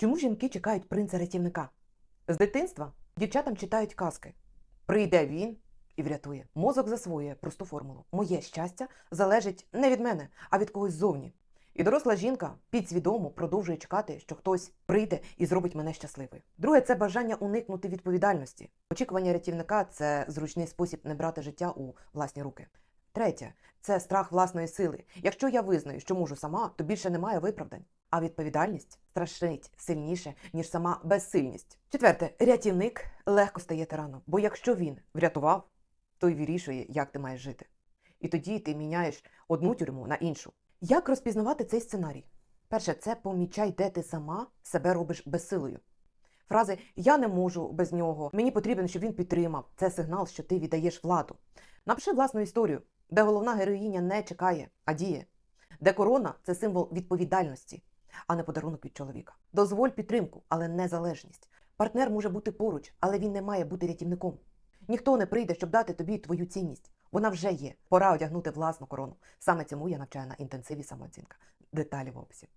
Чому жінки чекають принца рятівника? З дитинства дівчатам читають казки. Прийде він і врятує. Мозок засвоює просту формулу. Моє щастя залежить не від мене, а від когось ззовні. І доросла жінка підсвідомо продовжує чекати, що хтось прийде і зробить мене щасливою. Друге, це бажання уникнути відповідальності. Очікування рятівника це зручний спосіб не брати життя у власні руки. Третє це страх власної сили. Якщо я визнаю, що можу сама, то більше немає виправдань. А відповідальність страшить сильніше, ніж сама безсильність. Четверте, рятівник легко стає тираном, бо якщо він врятував, то й вирішує, як ти маєш жити. І тоді ти міняєш одну тюрму на іншу. Як розпізнавати цей сценарій? Перше, це помічай, де ти сама себе робиш безсилою. Фрази Я не можу без нього, мені потрібен, щоб він підтримав. Це сигнал, що ти віддаєш владу. Напиши власну історію, де головна героїня не чекає, а діє, де корона це символ відповідальності, а не подарунок від чоловіка. Дозволь підтримку, але не залежність. Партнер може бути поруч, але він не має бути рятівником. Ніхто не прийде, щоб дати тобі твою цінність. Вона вже є. Пора одягнути власну корону. Саме цьому я навчаю на інтенсиві самооцінка. Деталі в описі.